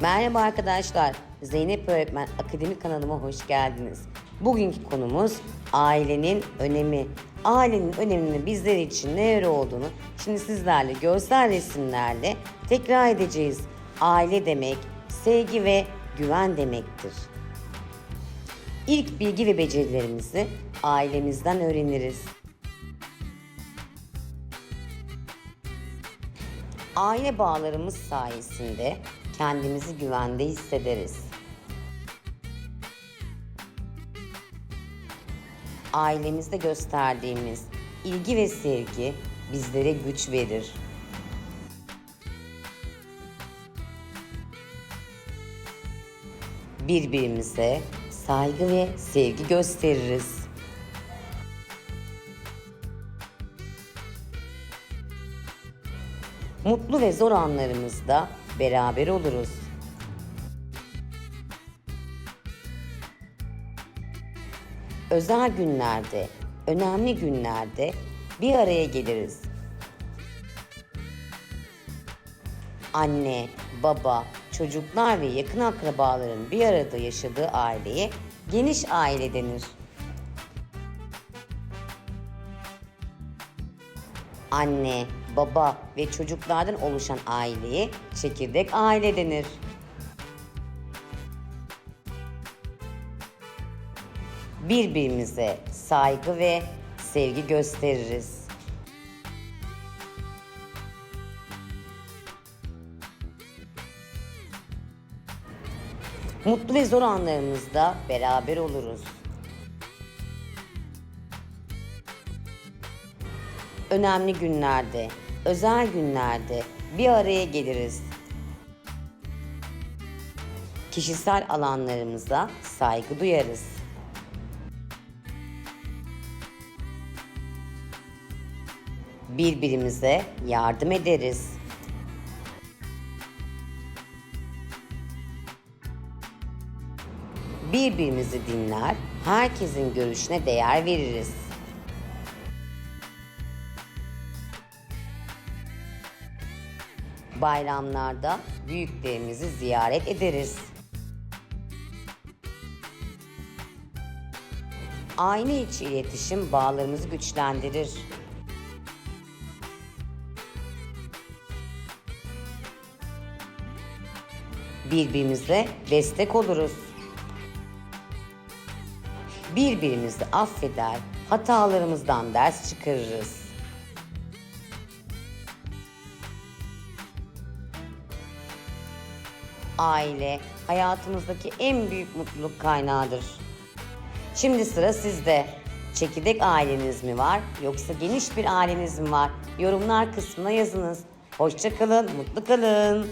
Merhaba arkadaşlar. Zeynep Öğretmen Akademi kanalıma hoş geldiniz. Bugünkü konumuz ailenin önemi. Ailenin öneminin bizler için neler olduğunu şimdi sizlerle görsel resimlerle tekrar edeceğiz. Aile demek sevgi ve güven demektir. İlk bilgi ve becerilerimizi ailemizden öğreniriz. Aile bağlarımız sayesinde kendimizi güvende hissederiz. Ailemizde gösterdiğimiz ilgi ve sevgi bizlere güç verir. Birbirimize saygı ve sevgi gösteririz. Mutlu ve zor anlarımızda beraber oluruz. Özel günlerde, önemli günlerde bir araya geliriz. Anne, baba, çocuklar ve yakın akrabaların bir arada yaşadığı aileye geniş aile denir. anne, baba ve çocuklardan oluşan aileye çekirdek aile denir. Birbirimize saygı ve sevgi gösteririz. Mutlu ve zor anlarımızda beraber oluruz. önemli günlerde, özel günlerde bir araya geliriz. Kişisel alanlarımıza saygı duyarız. Birbirimize yardım ederiz. Birbirimizi dinler, herkesin görüşüne değer veririz. Bayramlarda büyüklerimizi ziyaret ederiz. Aile içi iletişim bağlarımızı güçlendirir. Birbirimize destek oluruz. Birbirimizi affeder, hatalarımızdan ders çıkarırız. Aile hayatımızdaki en büyük mutluluk kaynağıdır. Şimdi sıra sizde. Çekirdek aileniz mi var yoksa geniş bir aileniz mi var? Yorumlar kısmına yazınız. Hoşçakalın, mutlu kalın.